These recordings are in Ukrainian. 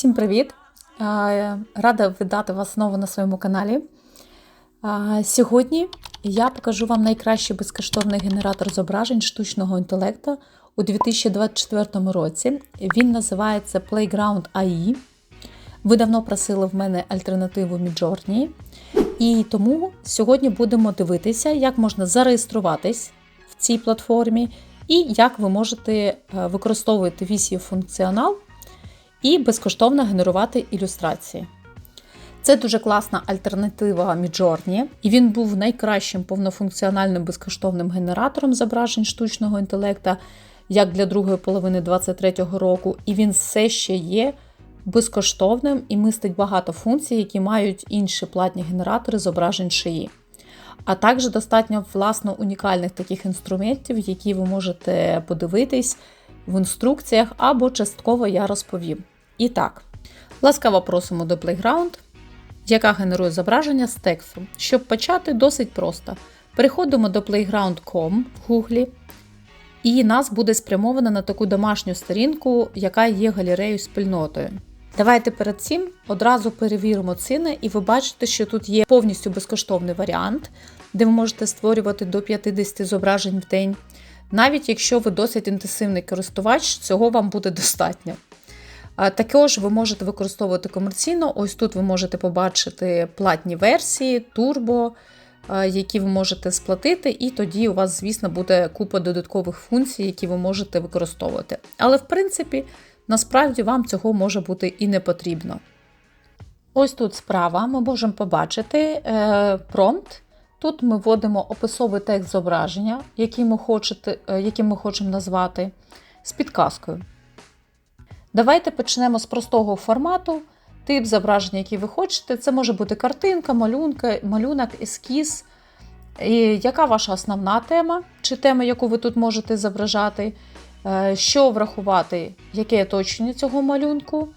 Всім привіт! Рада вітати вас знову на своєму каналі. Сьогодні я покажу вам найкращий безкоштовний генератор зображень штучного інтелекту у 2024 році. Він називається Playground AI. Ви давно просили в мене альтернативу Midjourney. І тому сьогодні будемо дивитися, як можна зареєструватись в цій платформі і як ви можете е, використовувати її функціонал і безкоштовно генерувати ілюстрації. Це дуже класна альтернатива Midjourney, і він був найкращим повнофункціональним безкоштовним генератором зображень штучного інтелекту як для другої половини 2023 року, і він все ще є безкоштовним і містить багато функцій, які мають інші платні генератори зображень шиї. А також достатньо власно унікальних таких інструментів, які ви можете подивитись в інструкціях або частково я розповім. І так, ласкаво просимо до Playground, яка генерує зображення з тексту. Щоб почати, досить просто. Переходимо до playground.com в Гуглі, і нас буде спрямовано на таку домашню сторінку, яка є галереєю спільнотою. Давайте перед цим одразу перевіримо ціни, і ви бачите, що тут є повністю безкоштовний варіант, де ви можете створювати до 50 зображень в день. Навіть якщо ви досить інтенсивний користувач, цього вам буде достатньо. Також ви можете використовувати комерційно. Ось тут ви можете побачити платні версії, турбо, які ви можете сплатити, і тоді у вас, звісно, буде купа додаткових функцій, які ви можете використовувати. Але, в принципі, насправді вам цього може бути і не потрібно. Ось тут справа ми можемо побачити е, промпт. Тут ми вводимо описовий текст зображення, який ми, хочете, е, який ми хочемо назвати, з підказкою. Давайте почнемо з простого формату. Тип зображення, який ви хочете. Це може бути картинка, малюнка, малюнок, ескіз. І Яка ваша основна тема, чи тема, яку ви тут можете зображати, е, що врахувати, яке оточення цього малюнку.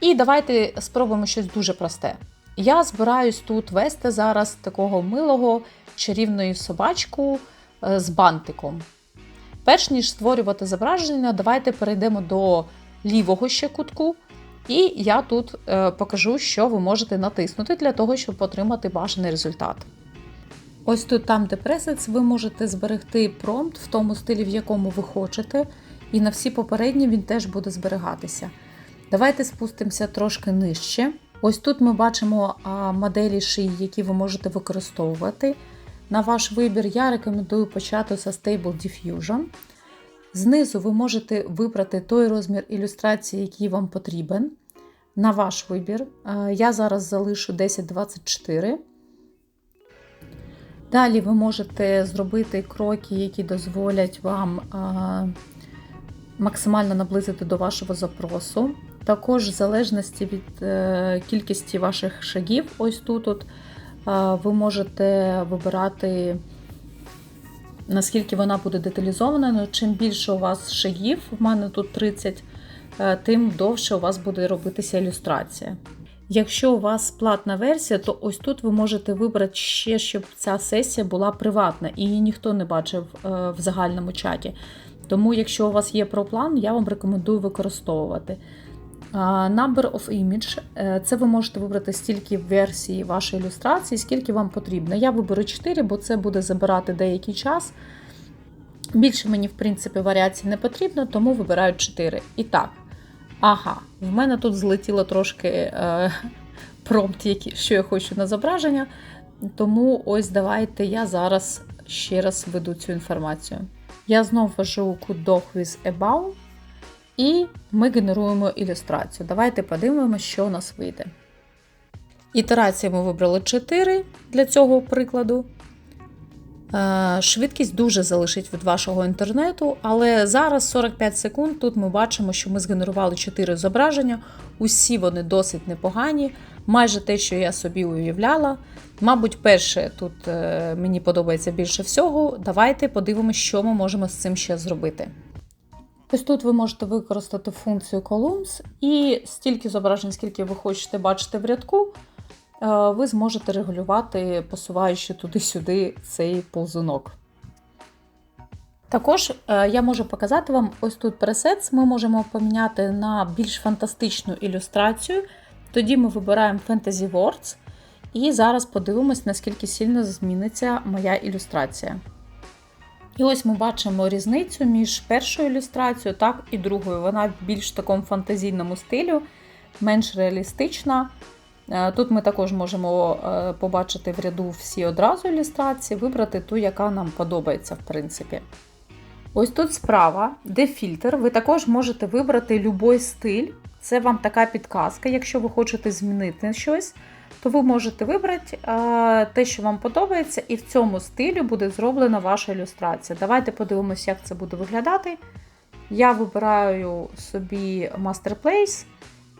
І давайте спробуємо щось дуже просте. Я збираюсь тут вести зараз такого милого чарівної собачку е, з бантиком. Перш ніж створювати зображення, давайте перейдемо до лівого ще кутку. І я тут е, покажу, що ви можете натиснути для того, щоб отримати бажаний результат. Ось тут, там, де пресець, ви можете зберегти промпт в тому стилі, в якому ви хочете, і на всі попередні він теж буде зберігатися. Давайте спустимося трошки нижче. Ось тут ми бачимо моделі шиї, які ви можете використовувати. На ваш вибір я рекомендую почати з Stable Diffusion. Знизу ви можете вибрати той розмір ілюстрації, який вам потрібен. На ваш вибір. Я зараз залишу 1024. Далі ви можете зробити кроки, які дозволять вам максимально наблизити до вашого запросу. Також, в залежності від е, кількості ваших шагів, ось тут от, ви можете вибирати наскільки вона буде деталізована. Ну, Чим більше у вас шагів, в мене тут 30, е, тим довше у вас буде робитися ілюстрація. Якщо у вас платна версія, то ось тут ви можете вибрати ще, щоб ця сесія була приватна і її ніхто не бачив е, в загальному чаті. Тому, якщо у вас є проплан, я вам рекомендую використовувати. Number of image е, це ви можете вибрати стільки версій вашої ілюстрації, скільки вам потрібно. Я виберу 4, бо це буде забирати деякий час. Більше мені, в принципі, варіацій не потрібно, тому вибираю 4. І так, ага, в мене тут злетіло трошки е, промпт, який, що я хочу на зображення. Тому ось давайте я зараз ще раз веду цю інформацію. Я знову ввожу кудох with about. І ми генеруємо ілюстрацію. Давайте подивимося, що у нас вийде. Ітерації ми вибрали 4 для цього прикладу. Е, швидкість дуже залишить від вашого інтернету, але зараз 45 секунд. Тут ми бачимо, що ми згенерували 4 зображення. Усі вони досить непогані, майже те, що я собі уявляла. Мабуть, перше тут е, мені подобається більше всього. Давайте подивимося, що ми можемо з цим ще зробити. Ось тут ви можете використати функцію Columns, і стільки зображень, скільки ви хочете бачити в рядку, е, ви зможете регулювати, посуваючи туди-сюди цей ползунок. Також е, я можу показати вам ось тут пресет. Ми можемо поміняти на більш фантастичну ілюстрацію. Тоді ми вибираємо Fantasy Words. І зараз подивимось, наскільки сильно зміниться моя ілюстрація. І ось ми бачимо різницю між першою ілюстрацією так, і другою. Вона в більш такому фантазійному стилю, менш реалістична. Е, Тут ми також можемо е, побачити в ряду всі одразу ілюстрації, вибрати ту, яка нам подобається, в принципі. Ось тут справа, де фільтр, ви також можете вибрати будь-який стиль. Це вам така підказка, якщо ви хочете змінити щось, то ви можете вибрати е, те, що вам подобається, і в цьому стилі буде зроблена ваша ілюстрація. Давайте подивимося, як це буде виглядати. Я вибираю собі Masterplace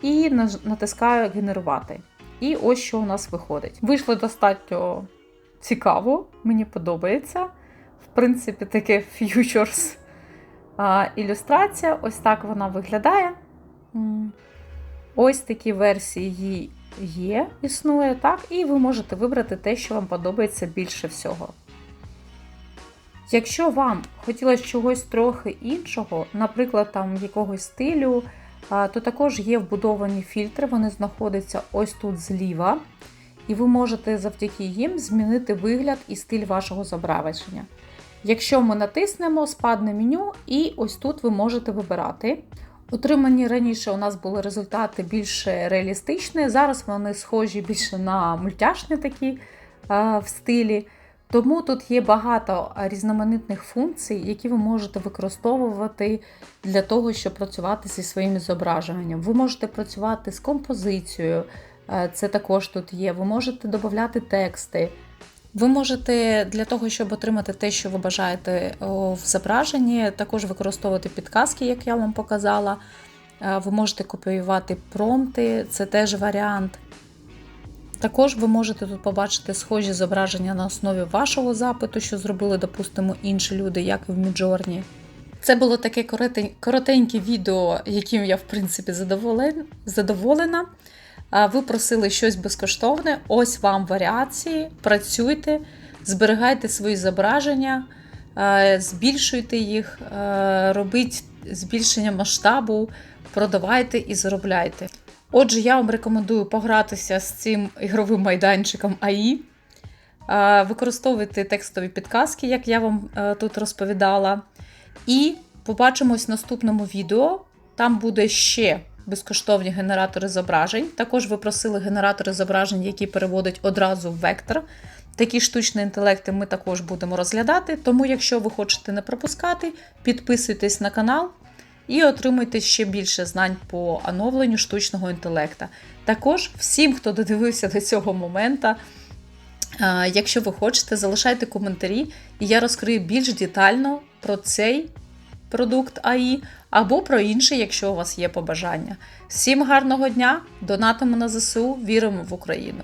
і натискаю Генерувати. І ось що у нас виходить. Вийшло достатньо цікаво, мені подобається. В принципі, таке а, ілюстрація. Ось так вона виглядає. Ось такі версії є, існує, так, і ви можете вибрати те, що вам подобається більше всього. Якщо вам хотілося чогось трохи іншого, наприклад, там якогось стилю, то також є вбудовані фільтри, вони знаходяться ось тут зліва, і ви можете завдяки їм змінити вигляд і стиль вашого зображення. Якщо ми натиснемо, спадне меню, і ось тут ви можете вибирати. Отримані раніше у нас були результати більш реалістичні, зараз вони схожі більше на мультяшні такі в стилі. Тому тут є багато різноманітних функцій, які ви можете використовувати для того, щоб працювати зі своїм зображенням. Ви можете працювати з композицією, е, це також тут є. Ви можете додати тексти. Ви можете для того, щоб отримати те, що ви бажаєте в зображенні, також використовувати підказки, як я вам показала. Е, Ви можете копіювати промпти, це теж варіант. Також ви можете тут побачити схожі зображення на основі вашого запиту, що зробили, допустимо, інші люди, як і в Midjourney. Це було таке коротеньке відео, яким я, в принципі, задоволена. Ви просили щось безкоштовне. Ось вам варіації. Працюйте, зберігайте свої зображення, е, збільшуйте їх, е, робіть збільшення масштабу, продавайте і заробляйте. Отже, я вам рекомендую погратися з цим ігровим майданчиком АІ. Е, Використовуйте текстові підказки, як я вам тут розповідала. І побачимось в наступному відео. Там буде ще безкоштовні генератори зображень. Також ви просили генератори зображень, які переводять одразу в вектор. Такі штучні інтелекти ми також будемо розглядати. Тому, якщо ви хочете не пропускати, підписуйтесь на канал і отримуйте ще більше знань по оновленню штучного інтелекта. Також всім, хто додивився до цього моменту, Якщо ви хочете, залишайте коментарі, і я розкрию більш детально про цей продукт АІ або про інший, якщо у вас є побажання. Всім гарного дня! Донатимо на ЗСУ, віримо в Україну!